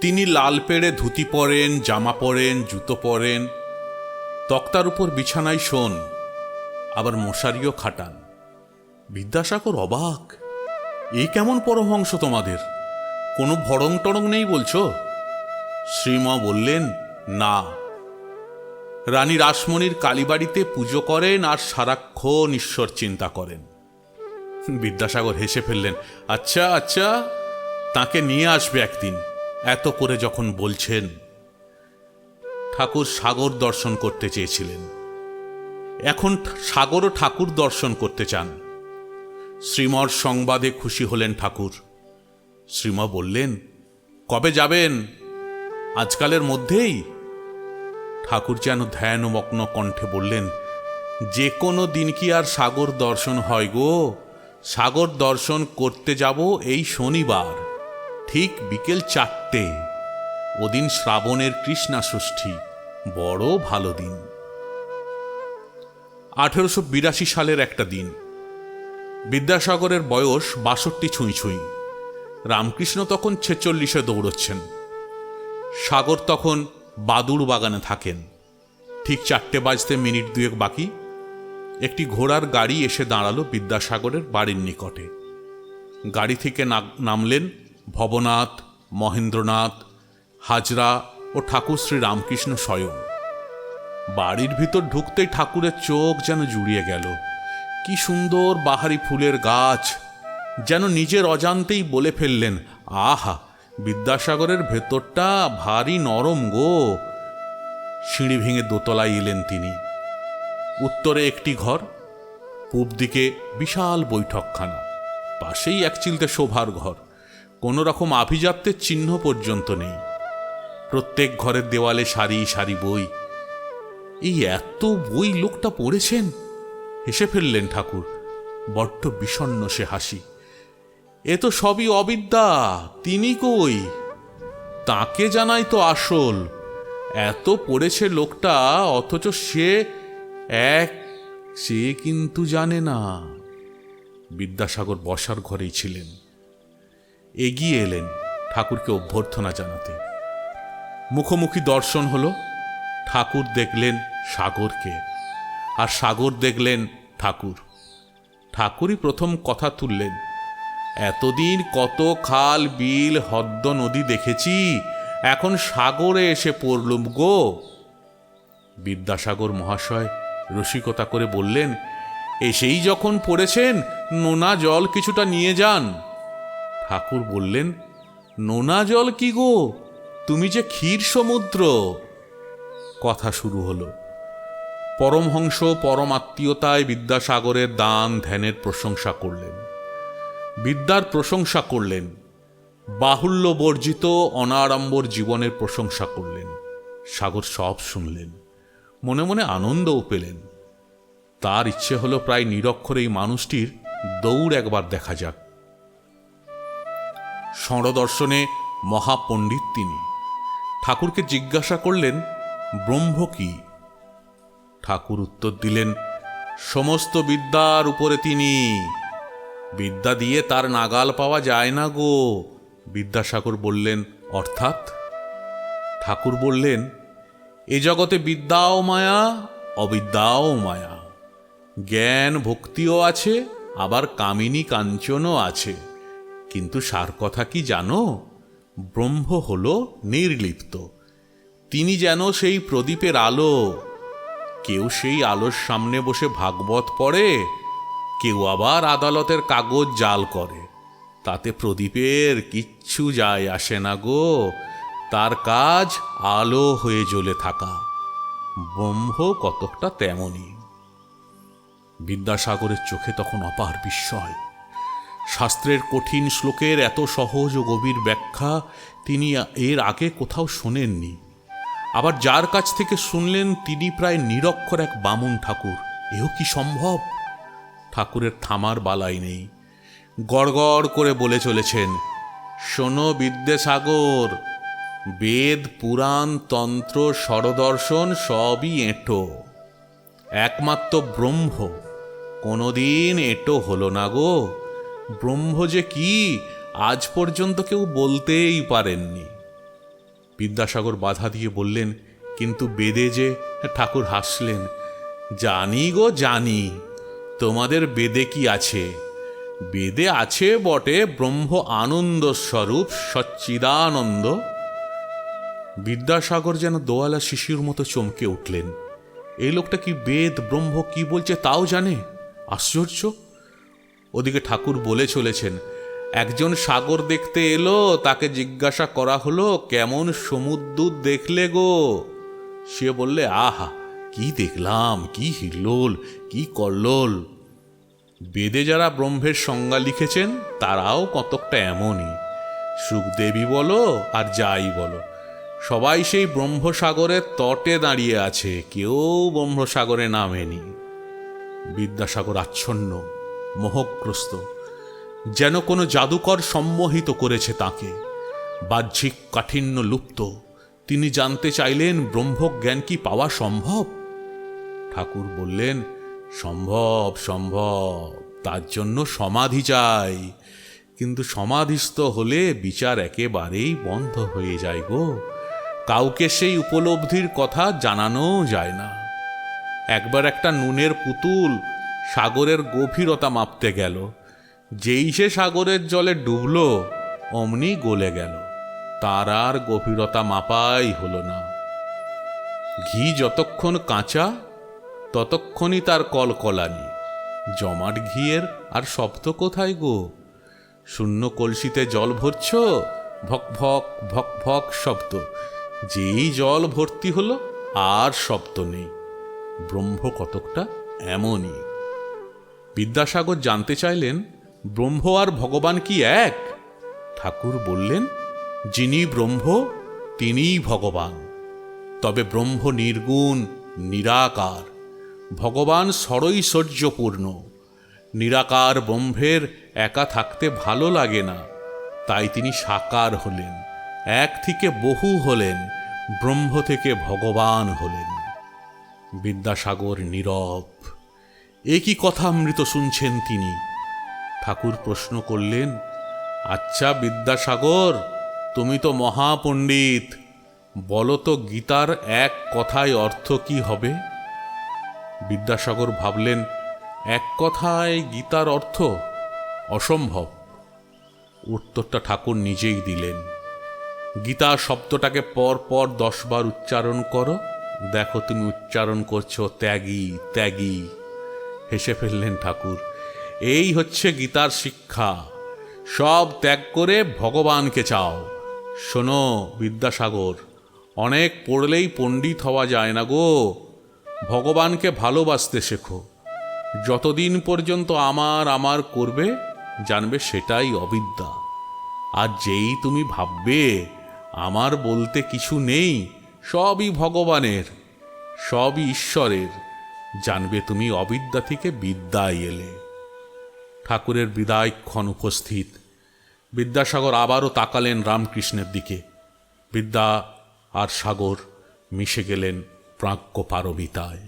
তিনি লাল পেড়ে ধুতি পরেন, জামা পরেন, জুতো পরেন। তক্তার উপর বিছানায় শোন, আবার মশারিও খাটান। বিদ্যাসাগর অবাক এই কেমন পরমহংস তোমাদের? কোনো ভড়ং টড়ং নেই বলছো? শ্রীমা বললেন, না। রানী রাসমণির কালীবাড়িতে পুজো করেন আর সারাক্ষণ ঈশ্বর চিন্তা করেন। বিদ্যাসাগর হেসে ফেললেন আচ্ছা আচ্ছা তাকে নিয়ে আসবে একদিন। এত করে যখন বলছেন, ঠাকুর সাগর দর্শন করতে চেয়েছিলেন। এখন সাগরও ঠাকুর দর্শন করতে চান। শ্রীমর সংবাদে খুশি হলেন ঠাকুর। শ্রীমা বললেন, কবে যাবেন? আজকালের মধ্যেই? ঠাকুর যেন ধ্যানমগ্ন কণ্ঠে বললেন, যে কোনো দিন কি আর সাগর দর্শন হয় গো? সাগর দর্শন করতে যাব এই শনিবার। ঠিক বিকেল চারটে। ওদিন শ্রাবণের কৃষ্ণা ষষ্ঠী বড় ভালো দিন। আঠেরোশো বিরাশি সালের একটা দিন। বিদ্যাসাগরের বয়স বাষট্টি ছুঁই ছুঁই। রামকৃষ্ণ তখন ছেচল্লিশে দৌড়চ্ছেন। সাগর তখন বাদুড় বাগানে থাকেন। ঠিক চারটে বাজতে মিনিট দুয়েক বাকি। একটি ঘোড়ার গাড়ি এসে দাঁড়াল বিদ্যাসাগরের বাড়ির নিকটে। গাড়ি থেকে নামলেন ভবনাথ, মহেন্দ্রনাথ, হাজরা ও ঠাকুর শ্রী রামকৃষ্ণ স্বয়ং। বাড়ির ভিতর ঢুকতেই ঠাকুরের চোখ যেন জুড়িয়ে গেল। কি সুন্দর বাহারি ফুলের গাছ, যেন নিজের অজান্তেই বলে ফেললেন, আহা, বিদ্যাসাগরের ভেতরটা ভারী নরম গো। সিঁড়ি ভেঙে দোতলায় এলেন তিনি। উত্তরে একটি ঘর, পূব দিকে বিশাল বৈঠকখানা, পাশেই এক চিলতে শোভার ঘর। কোনো রকম আভিজাত্যের চিহ্ন পর্যন্ত নেই। প্রত্যেক ঘরের দেওয়ালে সারি সারি বই। এই এত বই লোকটা পড়েছেন? হেসে ফেললেন ঠাকুর। বড্ড বিষণ্ণ সে হাসি। এ তো সবই অবিদ্যা, তিনি কই? তাকে জানাই তো আসল। এত পড়েছে লোকটা, অথচ সে এক, সে কিন্তু জানে না। বিদ্যাসাগর বসার ঘরেই ছিলেন। এগিয়ে এলেন ঠাকুরকে অভ্যর্থনা জানাতে। মুখোমুখি দর্শন হল, ঠাকুর দেখলেন সাগরকে, আর সাগর দেখলেন ঠাকুর। ঠাকুরই প্রথম কথা তুললেন, এতদিন কত খাল, বিল, হদ্দ, নদী দেখেছি, এখন সাগরে এসে পড়লুম গো। বিদ্যাসাগর মহাশয় রসিকতা করে বললেন, এসেই যখন পড়েছেন, নোনা জল কিছুটা নিয়ে যান। ঠাকুর বললেন, নোনা জল কি গো? তুমি যে ক্ষীর সমুদ্র! কথা শুরু হলো। পরমহংস পরম আত্মীয়তায় বিদ্যাসাগরের দান ধ্যানের প্রশংসা করলেন। বিদ্যার প্রশংসা করলেন। বাহুল্য বর্জিত, অনাড়ম্বর জীবনের প্রশংসা করলেন। সাগর সব শুনলেন। মনে মনে আনন্দও পেলেন। তার ইচ্ছে হলো প্রায় নিরক্ষর এই মানুষটির দৌড় একবার দেখা যাক। ষড়দর্শনে মহাপণ্ডিত তিনি। ঠাকুরকে জিজ্ঞাসা করলেন, ব্রহ্ম কি? ঠাকুর উত্তর দিলেন, সমস্ত বিদ্যার উপরে তিনি। বিদ্যা দিয়ে তার নাগাল পাওয়া যায় না গো। বিদ্যাসাগর বললেন, অর্থাৎ? ঠাকুর বললেন, এ জগতে বিদ্যাও মায়া, অবিদ্যাও মায়া। জ্ঞান ভক্তিও আছে, আবার কামিনী কাঞ্চনও আছে। কিন্তু সার কথা কি জানো? ব্রহ্ম হল নির্লিপ্ত। তিনি যেন সেই প্রদীপের আলো। কেউ সেই আলোর সামনে বসে ভাগবত পড়ে, কেউ আবার আদালতের কাগজ জাল করে। তাতে প্রদীপের কিচ্ছু যায় আসে না গো। তার কাজ আলো হয়ে জ্বলে থাকা। ব্রহ্ম কতকটা তেমনই বিদ্যাসাগরের চোখে তখন অপার বিস্ময়। শাস্ত্রের কঠিন শ্লোকের এত সহজ ও গভীর ব্যাখ্যা তিনি এর আগে কোথাও শোনেননি। আবার যার কাছ থেকে শুনলেন, তিনি প্রায় নিরক্ষর এক বামুন ঠাকুর। এও কি সম্ভব? ঠাকুরের থামার বালাই নেই। গড়গড় করে বলে চলেছেন, শোনো বিদ্যাসাগর, বেদ, পুরাণ, তন্ত্র ষড়দর্শন সবই এঁটো। একমাত্র ব্রহ্ম। কোনোদিন এঁটো হলো না গো। ব্রহ্ম যে কি, আজ পর্যন্ত কেউ বলতেই পারেননি। বিদ্যাসাগর বাধা দিয়ে বললেন, কিন্তু বেদে যে ঠাকুর হাসলেন, জানি গো জানি, তোমাদের বেদে কি আছে? বেদে আছে বটে ব্রহ্ম আনন্দ স্বরূপ সচ্চিদানন্দ। বিদ্যাসাগর যেন দোয়ালা শিশির মতো চমকে উঠলেন এই লোকটা কি বেদ, ব্রহ্ম কি বলছে তাও জানে? আশ্চর্য! ওদিকে ঠাকুর বলে চলেছেন, একজন সাগর দেখতে এলো, তাকে জিজ্ঞাসা করা হলো, কেমন সমুদ্র দেখলে গো? সে বললে, আহা, কি দেখলাম, কি হিল্লোল কি কল্লোল। বেদে যারা ব্রহ্মের সংজ্ঞা লিখেছেন, তারাও কতকটা এমনই। সুখদেবী বলো আর যাই বলো, সবাই সেই ব্রহ্মসাগরের তটে দাঁড়িয়ে আছে, কেউ ব্রহ্মসাগরে নামেনি। বিদ্যাসাগর আচ্ছন্ন। মোহগ্রস্ত যেন কোনো জাদুকর সম্মোহিত করেছে তাকে। বাহ্যিক কাঠিন্য লুপ্ত। তিনি জানতে চাইলেন, ব্রহ্মজ্ঞান কি পাওয়া সম্ভব? ঠাকুর বললেন, সম্ভব সম্ভব, তার জন্য সমাধি চাই। কিন্তু সমাধিস্থ হলে বিচার একেবারেই বন্ধ হয়ে যায় গো। কাউকে সেই উপলব্ধির কথা জানানো যায় না। একবার একটা নুনের পুতুল সাগরের গভীরতা মাপতে গেল। যেই সে সাগরের জলে ডুবল, অমনি গলে গেল। তার আর গভীরতা মাপাই হলো না। ঘি যতক্ষণ কাঁচা, ততক্ষণই তার কলকলানি। জমাট ঘিয়ের আর শব্দ কোথায় গো? শূন্য কলসিতে জল ভরছ? ভক ভক ভক ভক শব্দ। যেই জল ভর্তি হলো, আর শব্দ নেই। ব্রহ্ম কতকটা এমনই। বিদ্যাসাগর জানতে চাইলেন, ব্রহ্ম আর ভগবান কি এক? ঠাকুর বললেন, যিনি ব্রহ্ম, তিনিই ভগবান। তবে ব্রহ্ম নির্গুণ, নিরাকার। ভগবান সরৈশ্বর্যপূর্ণ নিরাকার ব্রহ্মের একা থাকতে ভালো লাগে না। তাই তিনি সাকার হলেন, এক থেকে বহু হলেন, ব্রহ্ম থেকে ভগবান হলেন। বিদ্যাসাগর নীরব। এ কি কথামৃত শুনছেন তিনি। ঠাকুর প্রশ্ন করলেন আচ্ছা বিদ্যাসাগর, তুমি তো মহাপণ্ডিত, বলো তো গীতার এক কথায় অর্থ কি হবে? বিদ্যাসাগর ভাবলেন, এক কথায় গীতার অর্থ অসম্ভব। উত্তরটা ঠাকুর নিজেই দিলেন, গীতা শব্দটাকে পর পর দশবার উচ্চারণ করো। দেখো তুমি উচ্চারণ করছ ত্যাগী ত্যাগী। হেসে ফেললেন ঠাকুর। এই হচ্ছে গীতার শিক্ষা। সব ত্যাগ করে ভগবানকে চাও। শোনো বিদ্যাসাগর, অনেক পড়লেই পণ্ডিত হওয়া যায় না গো। ভগবানকে ভালোবাসতে শেখো। যতদিন পর্যন্ত আমার আমার করবে, জানবে সেটাই অবিদ্যা। আর যেই তুমি ভাববে, আমার বলতে কিছু নেই, সবই ভগবানের, সবই ঈশ্বরের। জানবে তুমি অবিদ্যা থেকে বিদ্যায় এলে। ঠাকুরের বিদায়ক্ষণ উপস্থিত। বিদ্যাসাগর আবারও তাকালেন রামকৃষ্ণের দিকে। বিদ্যা আর সাগর মিশে গেলেন প্রাজ্ঞ পারবিতায়